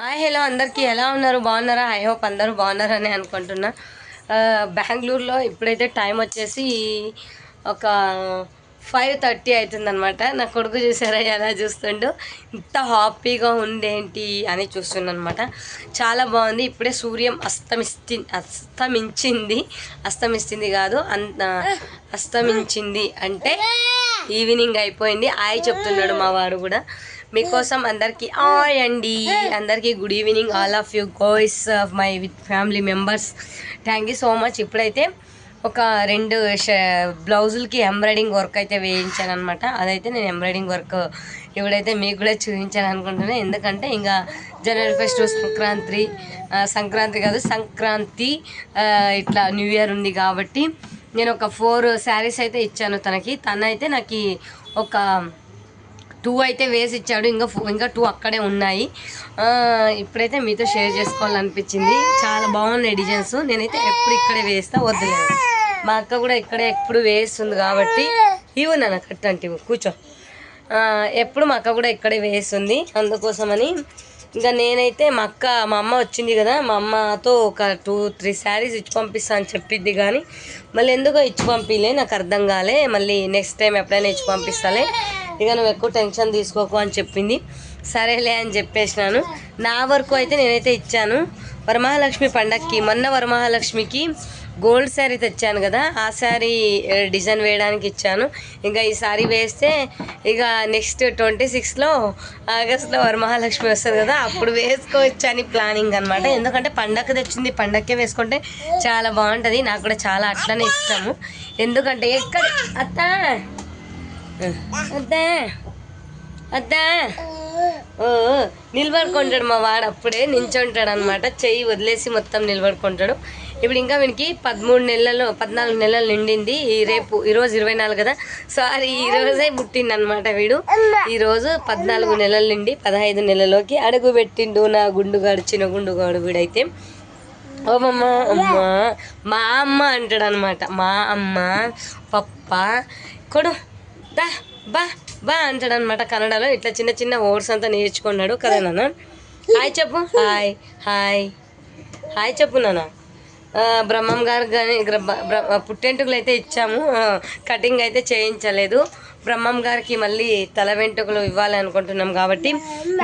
Hi hello అందరికీ. ఎలా ఉన్నారు? బాగున్నారా? ఐ హోప్ అందరూ బాగున్నారని అనుకుంటున్నా. బెంగళూరులో ఇప్పుడైతే టైం వచ్చేసి ఒక ఫైవ్ థర్టీ అవుతుందనమాట నా కొడుకు చూసారా? ఎలా చూస్తుండో? ఇంత హ్యాపీగా ఉందేంటి అని చూస్తుండనమాట చాలా బాగుంది. ఇప్పుడే సూర్యం అస్తమిస్తి అస్తమించింది. అస్తమిస్తుంది కాదు అంత అస్తమించింది. అంటే ఈవినింగ్ అయిపోయింది. ఆయ చెప్తున్నాడు మా వాడు కూడా. మీకోసం అందరికీ హాయ్ అండి అందరికీ good evening all of you guys of my with family members thank you so much ఇప్పుడైతే ఒక రెండు ష- బ్లౌజులకి ఎంబ్రాయిడింగ్ వర్క్ అయితే వేయించాను అనమాట అదైతే నేను ఎంబ్రాయిడింగ్ వర్క్ ఇప్పుడైతే మీకు కూడా చూపించాను అనుకుంటున్నాను ఎందుకంటే ఇంకా జనవరి ఫస్ట్ సంక్రాంతి సంక్రాంతి కాదు సంక్రాంతి ఇట్లా న్యూ ఇయర్ ఉంది కాబట్టి నేను ఒక ఫోర్ శారీస్ అయితే ఇచ్చాను తనకి. తనైతే నాకు ఒక టూ అయితే వేసి ఇచ్చాడు ఇంకా ఇంకా టూ అక్కడే ఉన్నాయి. ఇప్పుడైతే మీతో షేర్ చేసుకోవాలనిపించింది. చాలా బాగున్నాయి డిజైన్స్. నేనైతే ఎప్పుడు ఇక్కడే వేస్తా వద్దులేదు మా అక్క కూడా ఇక్కడే ఎప్పుడు వేస్తుంది కాబట్టి. ఇవ్వు నాన్న కట్టంటి కూర్చో. ఎప్పుడు మా అక్క కూడా ఇక్కడే వేస్తుంది అందుకోసమని. ఇంకా నేనైతే మా అక్క మా అమ్మ వచ్చింది కదా మా అమ్మతో ఒక టూ త్రీ శారీస్ ఇచ్చి పంపిస్తా అని చెప్పిద్ది కానీ మళ్ళీ ఎందుకో ఇచ్చి పంపిలే నాకు అర్థం కాలే. మళ్ళీ నెక్స్ట్ టైం ఎప్పుడైనా ఇచ్చి పంపిస్తాలే. ఇక నువ్వు ఎక్కువ టెన్షన్ తీసుకోకు అని చెప్పింది. సరేలే అని చెప్పేసినాను. నా వరకు అయితే నేనైతే ఇచ్చాను. వరమహాలక్ష్మి పండక్కి మొన్న వరమహాలక్ష్మికి గోల్డ్ శారీ తెచ్చాను కదా ఆ శారీ డిజైన్ వేయడానికి ఇచ్చాను. ఇంకా ఈ శారీ వేస్తే ఇక నెక్స్ట్ ట్వంటీ సిక్స్లో ఆగస్ట్లో వరమహాలక్ష్మి వస్తుంది కదా అప్పుడు వేసుకోవచ్చు అని ప్లానింగ్ అనమాట ఎందుకంటే పండగ తెచ్చింది పండగకే వేసుకుంటే చాలా బాగుంటుంది. నాకు కూడా చాలా అట్లనే ఇష్టము. ఎందుకంటే ఎక్కడ అత్త! అత్త అత్త. ఓ నిలబడుకుంటాడు మా వాడు అప్పుడే నించుంటాడు అనమాట చెయ్యి వదిలేసి మొత్తం నిలబడుకుంటాడు. ఇప్పుడు ఇంకా వీనికి పదమూడు నెలలు పద్నాలుగు నెలలు నిండింది. ఈ రేపు ఈరోజు ఇరవై నాలుగు కదా? సారీ ఈ రోజే పుట్టిండు అనమాట వీడు ఈరోజు పద్నాలుగు నెలల నుండి పదహైదు నెలలోకి అడుగు పెట్టిండు నా గుండుగాడు చిన్న గుండుగాడు వీడైతే. ఓ మమ్మ అమ్మ మా అమ్మ అంటాడు అనమాట మా అమ్మ పప్ప కొడు. బా బా బా అంటాడు అనమాట కన్నడలో. ఇట్లా చిన్న చిన్న వర్డ్స్ అంతా నేర్చుకున్నాడు కదా నాన్న. హాయ్ చెప్పు. Hi hi. హాయ్ చెప్పు నాన్న. బ్రహ్మం గారు కానీ పుట్టెంటుకలు అయితే ఇచ్చాము. కటింగ్ అయితే చేయించలేదు. బ్రహ్మం గారికి మళ్ళీ తల వెంట్రుకలు ఇవ్వాలి అనుకుంటున్నాం కాబట్టి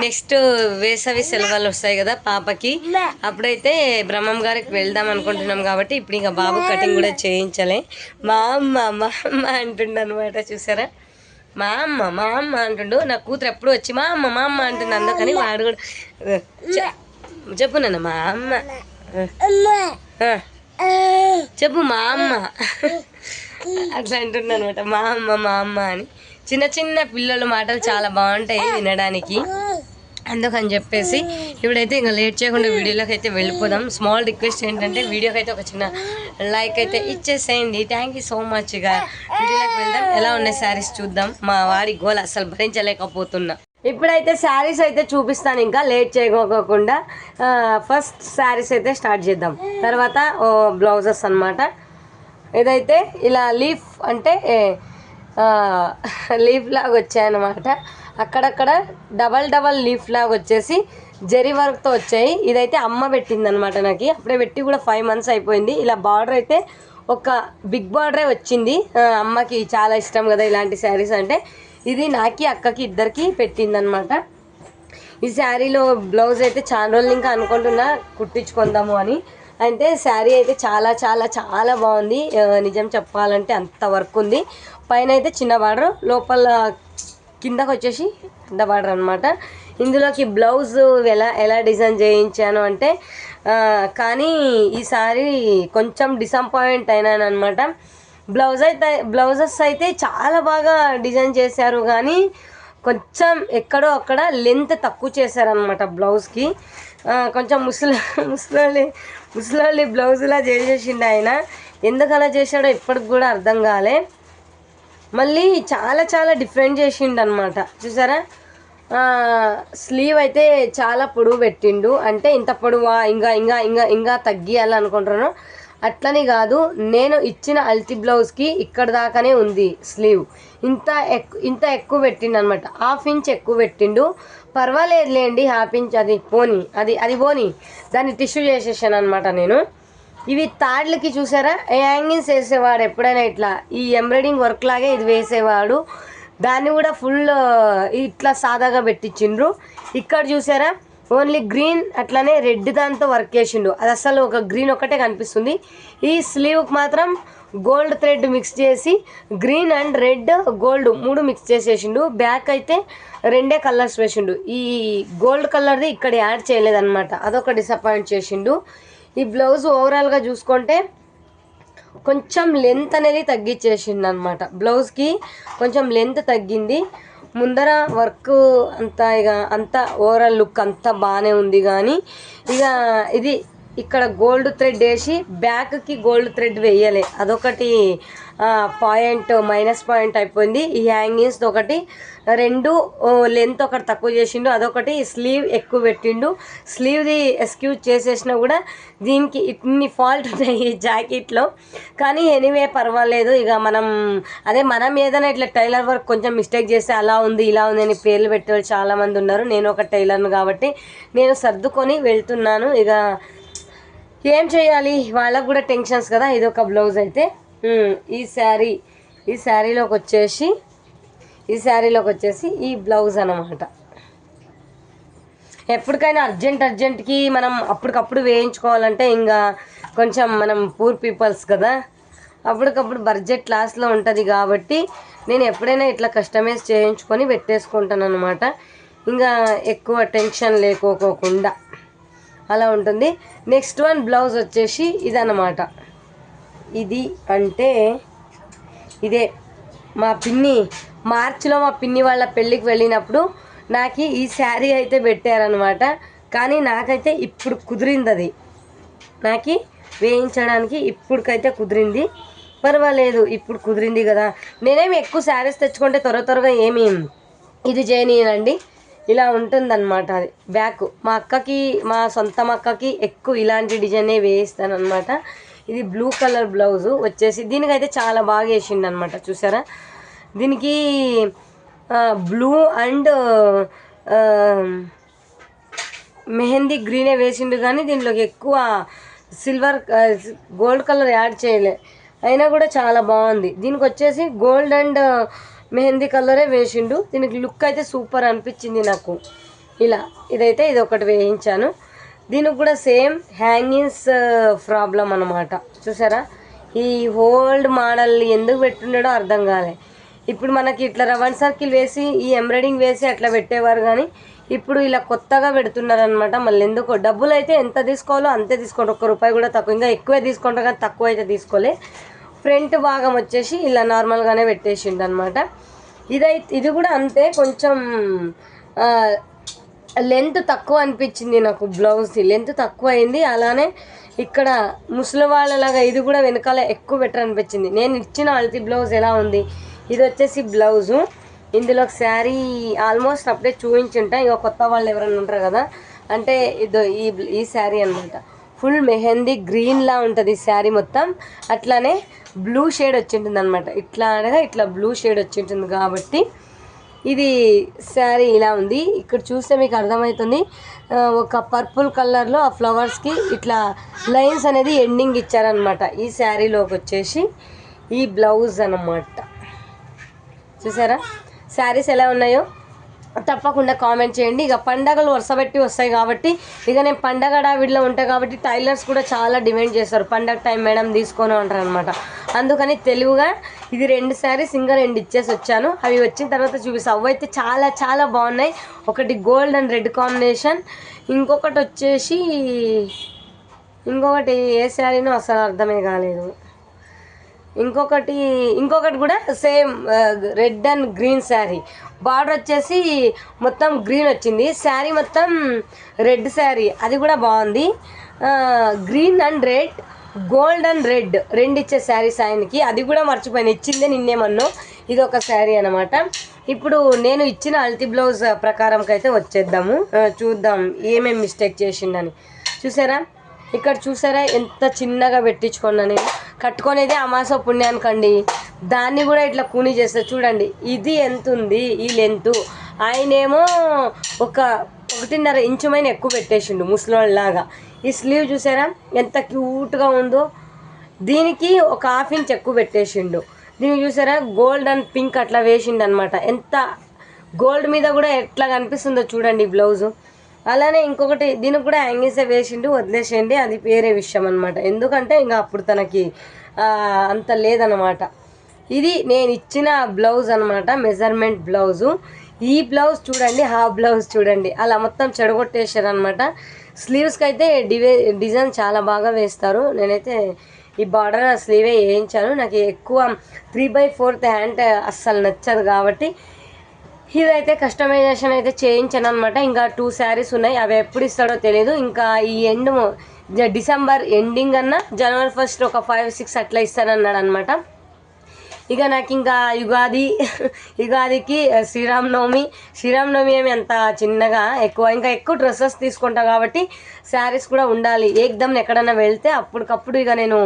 నెక్స్ట్ వేసవి సెలవులు వస్తాయి కదా పాపకి. అప్పుడైతే బ్రహ్మం గారికి వెళ్దాం అనుకుంటున్నాం కాబట్టి ఇప్పుడు ఇంకా బాబు కటింగ్ కూడా చేయించలే. మా అమ్మ మా అమ్మ అంటుండ అనమాట చూసారా? మా అమ్మ మా అమ్మ అంటుండు. నా కూతురు ఎప్పుడు వచ్చి మా అమ్మ మా అమ్మ అంటుంది అందుకని వాడు కూడా చెప్పు నాన్న మా అమ్మ. చెప్పు మా అమ్మ. అట్లా అంటున్నా అనమాట మా అమ్మ మా అమ్మ అని. చిన్న చిన్న పిల్లల మాటలు చాలా బాగుంటాయి వినడానికి. అందుకని చెప్పేసి ఇప్పుడైతే ఇంకా లేట్ చేయకుండా వీడియోలోకి అయితే వెళ్ళిపోదాం. స్మాల్ రిక్వెస్ట్ ఏంటంటే వీడియోకి అయితే ఒక చిన్న లైక్ అయితే ఇచ్చేసేయండి. థ్యాంక్ యూ సో మచ్ ఇక వీడియోలోకి వెళ్దాం. ఎలా ఉన్నాయి శారీస్ చూద్దాం. మా వాడి గోల్ అసలు భరించలేకపోతున్నా. ఇప్పుడైతే శారీస్ అయితే చూపిస్తాను ఇంకా లేట్ చేయకోకుండా. ఫస్ట్ శారీస్ అయితే స్టార్ట్ చేద్దాం. తర్వాత బ్లౌజెస్ అన్నమాట. ఇదైతే ఇలా లీఫ్ అంటే లీఫ్ లాగా వచ్చాయన్నమాట అక్కడక్కడ డబల్ డబల్ లీఫ్ లాగా వచ్చేసి జరి వర్క్తో వచ్చాయి. ఇదైతే అమ్మ పెట్టింది అనమాట నాకు. అప్పుడే పెట్టి కూడా ఫైవ్ మంత్స్ అయిపోయింది. ఇలా బార్డర్ అయితే ఒక బిగ్ బార్డరే వచ్చింది. అమ్మకి చాలా ఇష్టం కదా ఇలాంటి శారీస్ అంటే. ఇది నాకి అక్కకి ఇద్దరికి పెట్టిందనమాట ఈ శారీలో బ్లౌజ్ అయితే చాలా రోజులు ఇంకా అనుకుంటున్నా కుట్టించుకుందాము అని. అంటే శారీ అయితే చాలా చాలా చాలా బాగుంది. నిజం చెప్పాలంటే అంత వర్క్ ఉంది. పైన అయితే చిన్న బార్డర్ లోపల కిందకు వచ్చేసి పెద్ద బార్డర్ అనమాట ఇందులోకి బ్లౌజ్ ఎలా ఎలా డిజైన్ చేయించాను అంటే కానీ కానీ ఈసారి కొంచెం డిసప్పాయింట్ అయినాను అనమాట బ్లౌజ్ అయితే బ్లౌజెస్ అయితే చాలా బాగా డిజైన్ చేశారు. కానీ కొంచెం ఎక్కడో అక్కడ లెంత్ తక్కువ చేశారనమాట బ్లౌజ్కి. కొంచెం ముసలి ముసలి ముసలి బ్లౌజ్లా చేసేసిండు ఆయన. ఎందుకు అలా చేశాడో ఇప్పటికి కూడా అర్థం కాలే. మళ్ళీ చాలా చాలా డిఫరెంట్ చేసిండు అనమాట చూసారా స్లీవ్ అయితే చాలా పొడవు పెట్టిండు. అంటే ఇంత పొడవా? ఇంకా ఇంకా ఇంకా ఇంకా తగ్గియాలనుకుంటున్నాను. అట్లని కాదు నేను ఇచ్చిన అల్తి బ్లౌజ్కి ఇక్కడ దాకానే ఉంది స్లీవ్. ఇంత ఎక్కు ఇంత ఎక్కువ పెట్టిండు అనమాట హాఫ్ ఇంచ్ ఎక్కువ పెట్టిండు. పర్వాలేదులేండి హ్యాపించి అది పోని అది అది పోని. దాన్ని టిష్యూ చేసేసాను అనమాట నేను. ఇవి తాడ్లకి చూసారా? హ్యాంగింగ్స్ వేసేవాడు ఎప్పుడైనా ఇట్లా ఈ ఎంబ్రాయిడింగ్ వర్క్ లాగే ఇది వేసేవాడు. దాన్ని కూడా ఫుల్ ఇట్లా సాదాగా పెట్టించిండ్రు. ఇక్కడ చూసారా? ఓన్లీ గ్రీన్ అట్లానే రెడ్ దాంతో వర్క్ చేసిండు. అది అసలు ఒక గ్రీన్ ఒకటే కనిపిస్తుంది. ఈ స్లీవ్కి మాత్రం గోల్డ్ థ్రెడ్ మిక్స్ చేసి గ్రీన్ అండ్ రెడ్ గోల్డ్ మూడు మిక్స్ చేసేసిండు. బ్యాక్ అయితే రెండే కలర్స్ వేసిండు. ఈ గోల్డ్ కలర్ది ఇక్కడ యాడ్ చేయలేదన్నమాట. అదొక డిసప్పాయింట్ చేసిండు. ఈ బ్లౌజ్ ఓవరాల్గా చూసుకుంటే కొంచెం లెంత్ అనేది తగ్గించేసిండు అనమాట బ్లౌజ్కి కొంచెం లెంత్ తగ్గింది. ముందర వర్క్ అంతా ఇక అంతా ఓవరాల్ లుక్ అంతా బాగానే ఉంది కానీ ఇక ఇది ఇక్కడ గోల్డ్ థ్రెడ్ వేసి బ్యాక్కి గోల్డ్ థ్రెడ్ వేయలే. అదొకటి పాయింట్ మైనస్ పాయింట్ అయిపోయింది. ఈ హ్యాంగింగ్స్ ఒకటి రెండు లెంత్ ఒకటి తక్కువ చేసిండు. అదొకటి స్లీవ్ ఎక్కువ పెట్టిండు. స్లీవ్ది ఎస్క్యూజ్ చేసేసినా కూడా దీనికి ఇన్ని ఫాల్ట్ ఉన్నాయి ఈ జాకెట్లో. కానీ ఎనీవే పర్వాలేదు. ఇక మనం అదే మనం ఏదైనా ఇట్లా టైలర్ వర్క్ కొంచెం మిస్టేక్ చేస్తే అలా ఉంది ఇలా ఉంది అని పేర్లు పెట్టే వాళ్ళు చాలామంది ఉన్నారు. నేను ఒక టైలర్ను కాబట్టి నేను సర్దుకొని వెళ్తున్నాను. ఇక ఏం చేయాలి? వాళ్ళకు కూడా టెన్షన్స్ కదా ఇది ఒక బ్లౌజ్ అయితే. ఈ శారీ ఈ శారీలోకి వచ్చేసి ఈ శారీలోకి వచ్చేసి ఈ బ్లౌజ్ అనమాట ఎప్పటికైనా అర్జెంట్ అర్జెంట్కి మనం అప్పటికప్పుడు వేయించుకోవాలంటే ఇంకా కొంచెం మనం పూర్ పీపుల్స్ కదా. అప్పటికప్పుడు బడ్జెట్ క్లాస్లో ఉంటుంది కాబట్టి నేను ఎప్పుడైనా ఇట్లా కస్టమైజ్ చేయించుకొని పెట్టేసుకుంటాను అనమాట ఇంకా ఎక్కువ టెన్షన్ లేకోకోకుండా. అలా ఉంటుంది. నెక్స్ట్ వన్ బ్లౌజ్ వచ్చేసి ఇదన్నమాట. ఇది అంటే ఇదే మా పిన్ని మార్చిలో మా పిన్ని వాళ్ళ పెళ్ళికి వెళ్ళినప్పుడు నాకు ఈ శారీ అయితే పెట్టారనమాట కానీ నాకైతే ఇప్పుడు కుదిరింది అది నాకు వేయించడానికి ఇప్పుడుకైతే కుదిరింది. పర్వాలేదు ఇప్పుడు కుదిరింది కదా. నేనేమి ఎక్కువ శారీస్ తెచ్చుకుంటే త్వర త్వరగా ఏమి ఇది చేయనీయనండి. ఇలా ఉంటుందన్నమాట అది. బ్యాక్ మా అక్కకి మా సొంత అక్కకి ఎక్కువ ఇలాంటి డిజైనే వేయిస్తానమాట ఇది బ్లూ కలర్ బ్లౌజు వచ్చేసి దీనికైతే చాలా బాగా వేసిండు అనమాట చూసారా? దీనికి బ్లూ అండ్ మెహందీ గ్రీనే వేసిండు కానీ దీంట్లోకి ఎక్కువ సిల్వర్ గోల్డ్ కలర్ యాడ్ చేయలే. అయినా కూడా చాలా బాగుంది. దీనికి వచ్చేసి గోల్డ్ అండ్ మెహందీ కలరే వేసిండు. దీనికి లుక్ అయితే సూపర్ అనిపించింది నాకు. ఇలా ఇదైతే ఇది ఒకటి వేయించాను. దీనికి కూడా సేమ్ హ్యాంగింగ్స్ ప్రాబ్లం అనమాట చూసారా? ఈ హోల్డ్ మోడల్ ఎందుకు పెట్టున్నాడో అర్థం కాలే. ఇప్పుడు మనకి ఇట్లా రవన్ సర్కిల్ వేసి ఈ ఎంబ్రాయిడింగ్ వేసి అట్లా పెట్టేవారు కానీ ఇప్పుడు ఇలా కొత్తగా పెడుతున్నారు అనమాట మళ్ళీ ఎందుకో డబ్బులు అయితే ఎంత తీసుకోవాలో అంతే తీసుకోండి. ఒక్క రూపాయి కూడా తక్కువ ఇంకా ఎక్కువే తీసుకుంటారు కానీ తక్కువ అయితే తీసుకోలే. ఫ్రంట్ భాగం వచ్చేసి ఇలా నార్మల్గానే పెట్టేసిండు అనమాట ఇదై ఇది కూడా అంతే కొంచెం లెంత్ తక్కువ అనిపించింది నాకు బ్లౌజ్ది లెంత్ తక్కువ అయింది. అలానే ఇక్కడ ముసలివాళ్ళలాగా ఇది కూడా వెనకాల ఎక్కువ బెటర్ అనిపించింది. నేను ఇచ్చిన అల్తి బ్లౌజ్ ఎలా ఉంది? ఇది వచ్చేసి బ్లౌజు ఇందులో శారీ ఆల్మోస్ట్ అప్పుడే చూపించుంటా ఇక కొత్త వాళ్ళు ఎవరైనా ఉంటారు కదా? అంటే ఇదో ఈ ఈ శారీ అనమాట ఫుల్ మెహందీ గ్రీన్లా ఉంటుంది శారీ మొత్తం. అట్లానే బ్లూ షేడ్ వచ్చింటుంది అనమాట ఇట్లా అనగా ఇట్లా బ్లూ షేడ్ వచ్చింటుంది కాబట్టి ఇది శారీ ఇలా ఉంది. ఇక్కడ చూస్తే మీకు అర్థమవుతుంది ఒక పర్పుల్ కలర్లో ఆ ఫ్లవర్స్కి ఇట్లా లైన్స్ అనేది ఎండింగ్ ఇచ్చారనమాట ఈ శారీలోకి వచ్చేసి ఈ బ్లౌజ్ అన్నమాట. చూసారా? శారీస్ ఎలా ఉన్నాయో? తప్పకుండా కామెంట్ చేయండి. ఇక పండగలు వరుసపెట్టి వస్తాయి కాబట్టి ఇక నేను పండగ డావిడిలో ఉంటాయి కాబట్టి టైలర్స్ కూడా చాలా డిమాండ్ చేస్తారు. పండగ టైం మేడం తీసుకొని ఉంటారు అనమాట అందుకని తెలుగుగా ఇది రెండు శారీస్ ఇంకా రెండు ఇచ్చేసి వచ్చాను. అవి వచ్చిన తర్వాత చూపిస్తాను అవి అయితే చాలా చాలా బాగున్నాయి. ఒకటి గోల్డ్ అండ్ రెడ్ కాంబినేషన్ ఇంకొకటి వచ్చేసి ఇంకొకటి ఏ శారీనో అసలు అర్థమే కాలేదు. ఇంకొకటి ఇంకొకటి కూడా same red and green sari. Border వచ్చేసి మొత్తం గ్రీన్ వచ్చింది. శారీ మొత్తం రెడ్ శారీ. అది కూడా బాగుంది. Green and red gold and red రెండు ఇచ్చే శారీస్ ఆయనకి. అది కూడా మర్చిపోయాను. ఇచ్చిందే నిన్నేమన్నో ఇది ఒక శారీ అనమాట ఇప్పుడు నేను ఇచ్చిన అల్తి బ్లౌజ్ ప్రకారంకైతే వచ్చేద్దాము. చూద్దాం ఏమేమి మిస్టేక్ చేసిండని. చూసారా? ఇక్కడ చూసారా? ఎంత చిన్నగా పెట్టించుకున్నా నేను. కట్టుకునేది అమాస పుణ్యానికండి. దాన్ని కూడా ఇట్లా కూని చేస్తే. చూడండి ఇది ఎంత ఉంది ఈ లెంత్. ఆయనేమో ఒక ఒకటిన్నర ఇంచుమైన ఎక్కువ పెట్టేసిండు ముసలోళ్ళలాగా. ఈ స్లీవ్ చూసారా? ఎంత క్యూట్గా ఉందో. దీనికి ఒక హాఫ్ ఇంచ్ ఎక్కువ పెట్టేసిండు. దీనికి చూసారా? గోల్డ్ అండ్ పింక్ అట్లా వేసిండు అనమాట ఎంత గోల్డ్ మీద కూడా ఎట్లా కనిపిస్తుందో చూడండి ఈ బ్లౌజు. అలానే ఇంకొకటి దీనికి కూడా హ్యాంగింగ్సే వేసిండు వదిలేసేయండి అది వేరే విషయం అనమాట ఎందుకంటే ఇంకా అప్పుడు తనకి అంత లేదనమాట ఇది నేను ఇచ్చిన బ్లౌజ్ అనమాట మెజర్మెంట్ బ్లౌజు. ఈ బ్లౌజ్ చూడండి హాఫ్ బ్లౌజ్ చూడండి. అలా మొత్తం చెడగొట్టేశారు అనమాట స్లీవ్స్కి అయితే డివే డిజైన్ చాలా బాగా వేస్తారు. నేనైతే ఈ బార్డర్ స్లీవే వేయించాను. నాకు ఎక్కువ త్రీ బై ఫోర్త్ హ్యాండ్ అస్సలు నచ్చదు కాబట్టి ఇదైతే కస్టమైజేషన్ అయితే చేయించాను అనమాట ఇంకా టూ శారీస్ ఉన్నాయి. అవి ఎప్పుడు ఇస్తాడో తెలియదు ఇంకా ఈ ఎండ్ డిసెంబర్ ఎండింగ్ అన్న జనవరి ఫస్ట్ ఒక ఫైవ్ సిక్స్ అట్లా ఇస్తానన్నాడు అనమాట ఇక నాకు ఇంకా యుగాది యుగాదికి శ్రీరామనవమి శ్రీరామనవమి ఏమి అంత చిన్నగా ఎక్కువ. ఇంకా ఎక్కువ డ్రెస్సెస్ తీసుకుంటా కాబట్టి శారీస్ కూడా ఉండాలి. ఏకదమ్ ఎక్కడైనా వెళ్తే అప్పటికప్పుడు ఇక నేను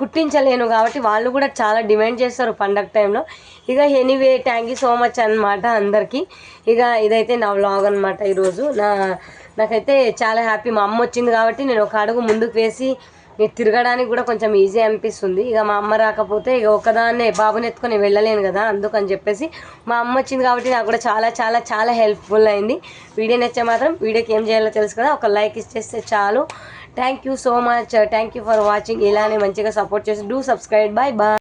కుట్టించలేను కాబట్టి వాళ్ళు కూడా చాలా డిమాండ్ చేస్తారు పండగ టైంలో. ఇక anyway thank you so much అనమాట అందరికీ. ఇక ఇదైతే నా వ్లాగ్ అనమాట ఈరోజు. నా నాకైతే చాలా హ్యాపీ. మా అమ్మ వచ్చింది కాబట్టి నేను ఒక అడుగు ముందుకు వేసి తిరగడానికి కూడా కొంచెం ఈజీ అనిపిస్తుంది. ఇక మా అమ్మ రాకపోతే ఇక ఒకదాన్నే బాబుని ఎత్తుకొని వెళ్ళలేను కదా అందుకని చెప్పేసి మా అమ్మ వచ్చింది కాబట్టి నాకు కూడా చాలా చాలా చాలా హెల్ప్ఫుల్ అయింది. వీడియో నచ్చే మాత్రం వీడియోకి ఏం చేయాలో తెలుసు కదా ఒక లైక్ ఇచ్చేస్తే చాలు. Thank you so much thank you for watching ఇలానే మంచిగా సపోర్ట్ చేసి డూ సబ్స్క్రైబ్ బాయ్ బాయ్